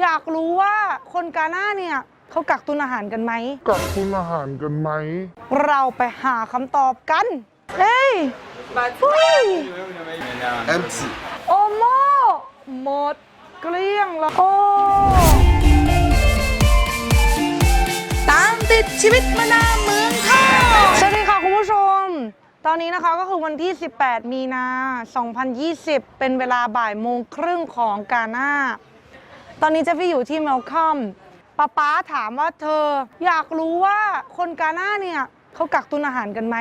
อยากรู้ว่าคนกาหน้าเนี่ยเขากักตุนอาหารกันไหม กักตุนอาหารกันไหม เราไปหาคำตอบกัน เฮ้ยเฮ้ย empty โอโมหมดเกลี้ยงแล้วโอ้ตามติดชีวิตมานาเมืองทองสวัสดีค่ะคุณผู้ชม ตอนนี้นะคะก็คือวันที่ 18 มีนา 2020 เป็นเวลาบ่ายโมงครึ่งของกาหน้า ตอนนี้เจฟฟี่อยู่ที่เมลคอมป้าป๊าถามว่าเธออยากรู้ว่าคนกาหน้าเนี่ยเขากักตุนอาหารกันไหม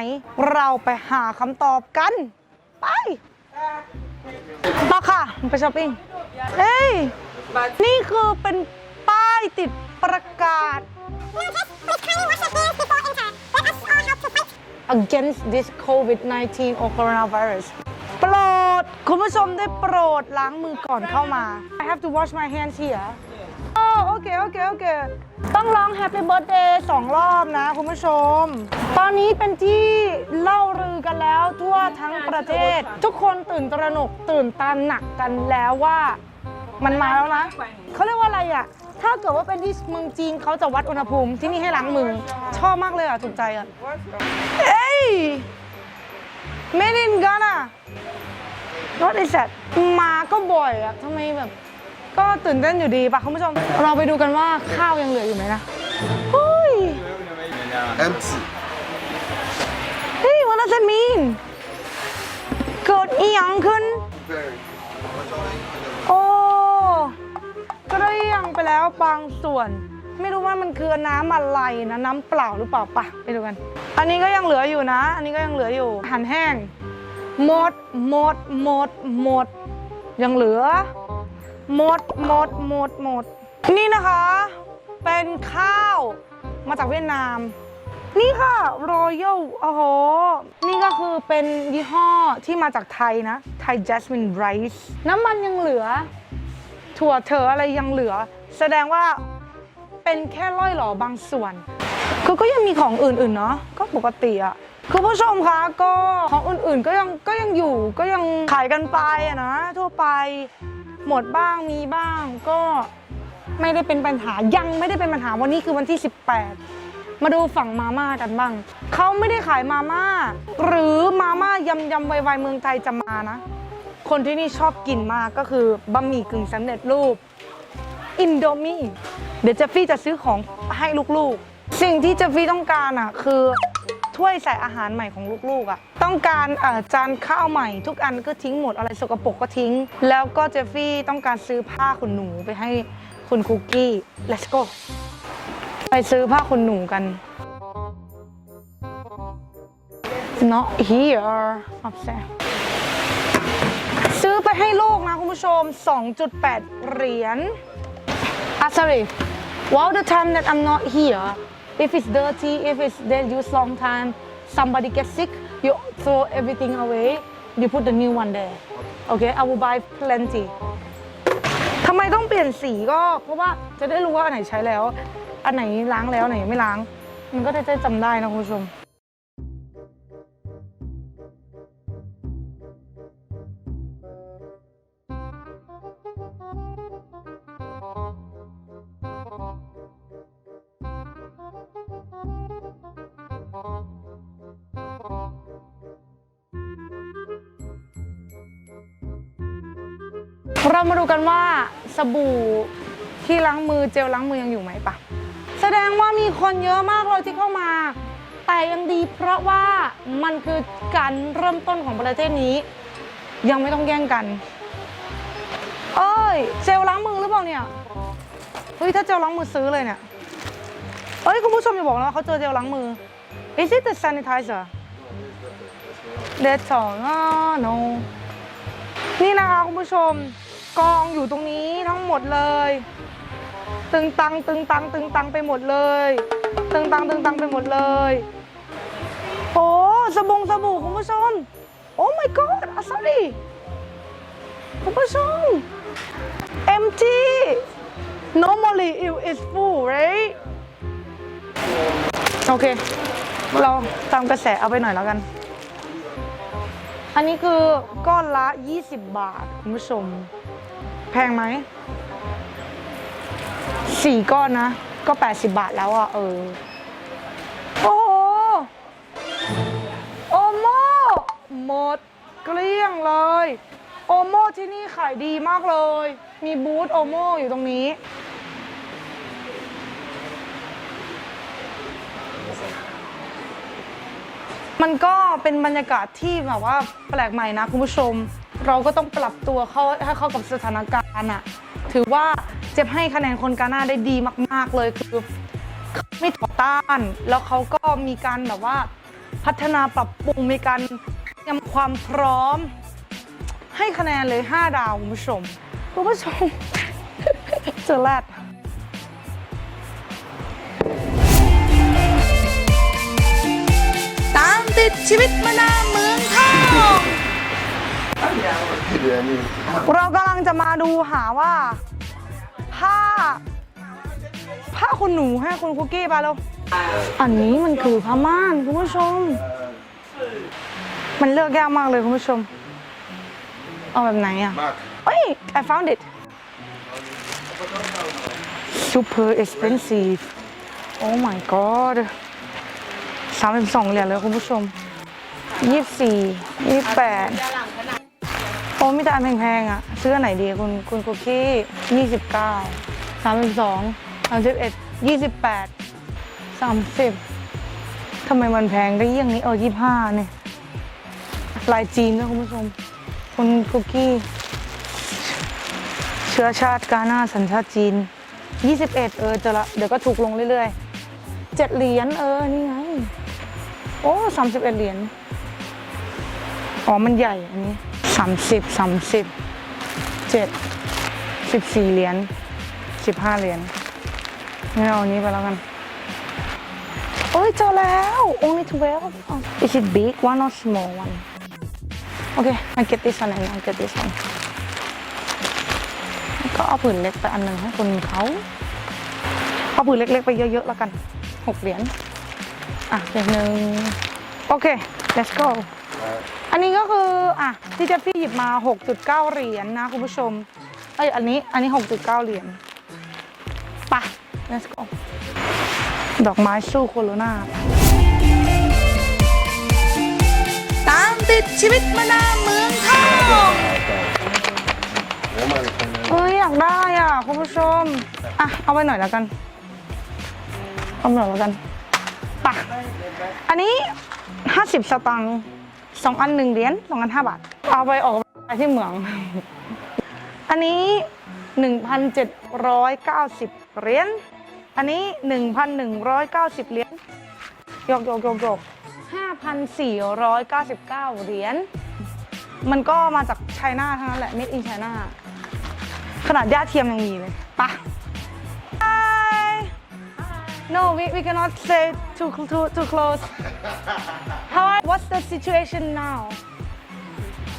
เราไปหาคำตอบกัน ไปมาค่ะ ไปช้อปปิ้งเฮ้ย นี่คือเป็นป้ายติดประกาศ against this COVID-19 or coronavirus คุณผู้ชมได้โปรดล้างมือก่อนเข้ามา I have to wash my hands here โอ้โอเค โอเค โอเค ต้องร้อง Happy Birthday สองรอบนะ คุณผู้ชม ตอนนี้เป็นที่เล่าลือกันแล้วทั่วทั้งประเทศ ทุกคนตื่นตระหนกตื่นตระหนักกันแล้วว่ามันมาแล้วนะ เขาเรียกว่าอะไรอะ ถ้าเกิดว่าเป็นที่เมืองจีนเขาจะวัดอุณหภูมิที่นี่ให้ล้างมือ ชอบมากเลยอะ ถูกใจอะเอ้ย Made in Ghana What is that มาก็บ่อยอะทำไมแบบ ก็ตื่นเต้นอยู่ดีปะคุณผู้ชม เราไปดูกันว่าข้าวยังเหลืออยู่ไหมนะเฮ้ย empty เฮ้ย what does that mean เกิดอีหยังขึ้น very โอ้ ก็ได้ยังไปแล้วบางส่วน ไม่รู้ว่ามันคือน้ำอะไรนะ น้ำเปล่าหรือเปล่าปะไปดูกัน อันนี้ก็ยังเหลืออยู่นะ อันนี้ก็ยังเหลืออยู่อาหันแห้ง หมด หมด หมด หมด ยังเหลือ หมด หมด หมด หมด นี่นะคะ เป็นข้าวมาจากเวียดนาม นี่ค่ะ Royal โอ้โห นี่ก็คือเป็นยี่ห้อที่มาจากไทยนะ ไทย Jasmine Rice น้ำมันยังเหลือ ถั่วเถออะไรยังเหลือ แสดงว่าเป็นแค่ร่อยหลอบางส่วน คือก็ยังมีของอื่นๆเนาะ ก็ปกติอะ คุณผู้ชมคะก็ของอื่นๆก็ยังก็ยังอยู่ก็ยังขายกันไปอะนะ ทั่วไปหมดบ้างมีบ้างก็ไม่ได้เป็นปัญหายังไม่ได้เป็นปัญหาวันนี้คือวันที่ 18 มาดูฝั่งมาม่ากันบ้างเขาไม่ได้ขายมาม่าหรือมาม่ายำยำไวๆเมืองไทยจะมานะ คนที่นี่ชอบกินมากก็คือบะหมี่กึ่งสำเร็จรูปอินโดมีเดี๋ยวเจฟฟี่จะซื้อของให้ลูกๆ สิ่งที่เจฟฟี่ต้องการอะคือ ถ้วยใส่อาหารใหม่ของลูกๆอะต้องการจานข้าวใหม่ ทุกอันก็ทิ้งหมดอะไรสกปรกก็ทิ้ง แล้วก็เจฟฟี่ต้องการซื้อผ้าขนหนูไปให้คุณคุกกี้ let's go ไปซื้อผ้าขนหนูกัน not here upset ซื้อไปให้ลูกนะคุณผู้ชม 2.8 เหรียญ Ah, sorry. While the time that I'm not here, if it's dirty, if it's they use long time, somebody gets sick, you throw everything away, you put the new one there. Okay, I will buy plenty. ทำไมต้องเปลี่ยนสีก็ เพราะว่าจะได้รู้ว่าอันไหนใช้แล้ว อันไหนล้างแล้วอันไหนไม่ล้าง มันก็จะจำได้นะคุณผู้ชม เรามาดูกันว่าสบู่ที่ล้างมือเจลล้างมือยังอยู่ไหมปะแสดงว่ามีคนเยอะมากเลยที่เข้ามา แต่ยังดีเพราะว่ามันคือการเริ่มต้นของประเทศนี้ ยังไม่ต้องแย่งกัน เอ้ยเจลล้างมือหรือเปล่าเนี่ยเฮ้ยถ้าเจลล้างมือซื้อเลยเนี่ยเอ้ยคุณผู้ชมอย่าบอกนะว่าเขาเจอเจลล้างมือ Is it the sanitizer? That's all. Oh, no. นี่นะคะคุณผู้ชม กองอยู่ตรงนี้ทั้งหมดเลย ตึงตังตึงตังตึงตังไปหมดเลย ตึงตังตึงตังไปหมดเลยโอ้สบงสบู่คุณผู้ชมโอ้ my god อะ sorry คุณผู้ชม empty normally it is full right โอเค เราตามกระแสเอาไปหน่อยแล้วกัน อันนี้คือก้อนละ 20 บาท คุณผู้ชม แพงไหมสี่ก้อนนะ ก็80บาทแล้วอะ เออ โอ้โห โอโมหมดเกลี้ยงเลย โอโมที่นี่ขายดีมากเลย มีบูธโอโมอยู่ตรงนี้ มันก็เป็นบรรยากาศที่แบบว่าแปลกใหม่นะคุณผู้ชม เราก็ต้องปรับตัวเข้าให้เข้ากับสถานการณ์ อะถือว่าเจ็บให้คะแนนคนกาหน้าได้ดีมาก ๆ เลยคือเขาไม่ต่อต้าน แล้วเขาก็มีการแบบว่าพัฒนาปรับปรุงมีการเตรียมความพร้อม ให้คะแนนเลย 5 ดาวคุณผู้ชมคุณผู้ชมเจอแรดตามติดชีวิตมานาเมืองทอง เรากำลังจะมาดูหาว่า ผ้า ผ้าคุณหนูให้คุณคุกกี้ไปแล้ว อันนี้มันคือผ้าม่านคุณผู้ชม มันเลือกยากมากเลยคุณผู้ชม เอาแบบไหนอะเอ้ย I found it super expensive oh my god สามสิบสองเหรียญเลยคุณผู้ชมยี่สิบสี่ยี่สิบแปด โอ้มีแต่อันแพงๆอะซื้ออันไหนดีคุณคุณคุกกี้ยี่สิบเก้าสามสิบสองสามสิบเอ็ดยี่สิบแปดสามสิบทำไมมันแพงได้เยี่ยงนี้เออยี่ห้าเนี่ยลายจีนนะคุณผู้ชม คุณคุกกี้ เชื้อชาติกาหน้าสัญชาติจีน 21 เออเจะละ เดี๋ยวก็ถูกลงเรื่อยๆ7เหรียญเออ นี่ไง โอ้31เหรียญ อ๋อ มันใหญ่อันนี้ สามสิบสามสิบเจ็ดสิบสี่เหรียญสิบห้าเหรียญงั้นเอาอันนี้ไปแล้วกัน โอ้ยเจอแล้ว only twelve is it big one or small one okay I get this one and I get this one ก็เอาผืนเล็กไปอันหนึ่งให้คนเขาเอาผืนเล็กๆ ไปเยอะๆแล้วกันหกเหรียญอะเหรียญหนึ่งโอเค let's go อันนี้ก็คืออะที่เจฟฟี่หยิบมา 6.9 เหรียญนะคุณผู้ชมเอ้ยอันนี้อันนี้ 6.9 เหรียญปะ let's go ดอกไม้สู้โคโรนาตามติดชีวิตมานาเมืองทองเอ้ยอยากได้อะคุณผู้ชม อะ เอาไปหน่อยแล้วกันเอาไปหน่อยแล้วกันปะอันนี้ 50 สตางค์ สองอันหนึ่งเหรียญสองอันห้าบาท เอาไปออกไปที่เหมือง อันนี้ 1,790เหรียญอันนี้ 1,190เหรียญยกยกยกยก5,499เหรียญมันก็มาจากไชน่าทั้งนั้นแหละ made in China ขนาดย่าเทียมยังมีเลยปะ No we we cannot say too too too close How are, what's the situation now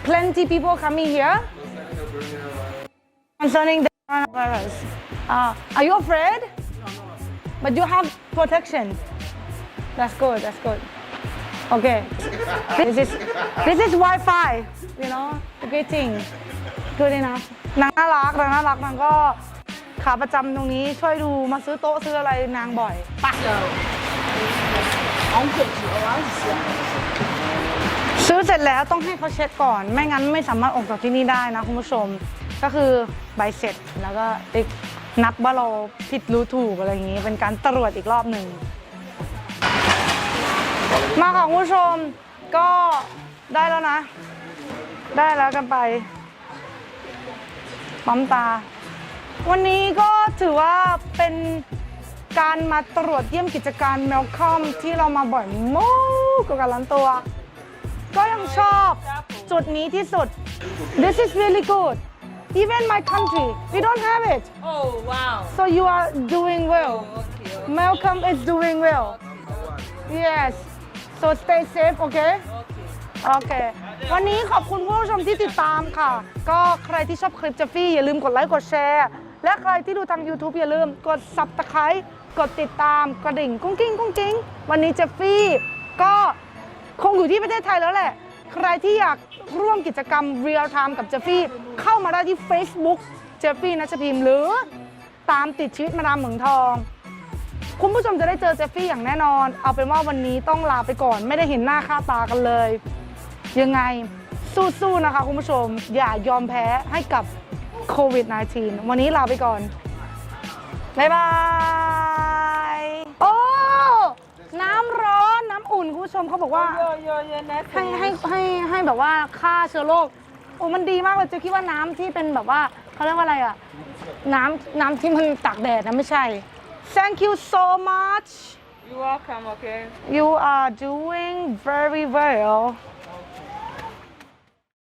Plenty people coming here concerning the coronavirus uh, Are you afraid But you have protection That's good that's good Okay This is this is Wi-Fi you know good thing good enough นางน่ารักนางน่ารักนางก็ ขาประจำตรงนี้ช่วยดูมาซื้อโต๊ะซื้ออะไรนางบ่อยปะซื้อเสร็จแล้วต้องให้เขาเช็คก่อน ไม่งั้นไม่สามารถออกจากที่นี่ได้นะคุณผู้ชม ก็คือใบเสร็จแล้วก็ติ๊กนับว่าเราผิดรู้ถูกอะไรอย่างนี้ เป็นการตรวจอีกรอบหนึ่ง มาค่ะคุณผู้ชมก็ได้แล้วนะ ได้แล้วกันไปปั๊มตา วันนี้ก็ถือว่าเป็นการมาตรวจเยี่ยมกิจการเมลคอมที่เรามาบ่อยมากกับการล้านตัว ก็ยังชอบจุดนี้ที่สุด This is really good even my country we don't have it Oh wow. so you are doing well Okay. Malcolm is doing well yes so stay safe okay Okay. วันนี้ขอบคุณผู้ชมที่ติดตามค่ะ ก็ใครที่ชอบคลิปเจฟฟี่อย่าลืมกดไลค์กดแชร์ และใครที่ดูทาง YouTube อย่าลืมกด Subscribe กดติดตามกระดิ่งกุ้งกิ้งกุ้งกิ้งวันนี้เจฟฟี่ก็คงอยู่ที่ประเทศไทยแล้วแหละ ใครที่อยากร่วมกิจกรรม Real Time กับเจฟฟี่เข้ามาได้ที่ Facebook เจฟฟี่นัชพิมพ์หรือตามติดชีวิตมาดามเหมืองทอง คุณผู้ชมจะได้เจอเจฟฟี่อย่างแน่นอน เอาเป็นว่าวันนี้ต้องลาไปก่อน ไม่ได้เห็นหน้าค่าตากันเลย ยังไงสู้ๆนะคะคุณผู้ชม อย่ายอมแพ้ให้กับโควิด -19 วันนี้ลาไปก่อน บ๊ายบาย โอ้ น้ำร้อนน้ำอุ่นคุณผู้ชมเขาบอกว่า ให้ให้ให้ให้แบบว่าฆ่าเชื้อโรคโอ้มันดีมากเลยเจ๊คิดว่าน้ำที่เป็นแบบว่าเขาเรียกว่าอะไรอะน้ำน้ำที่มันตากแดดนะไม่ใช่ Thank you so much You're welcome, okay? You are doing very well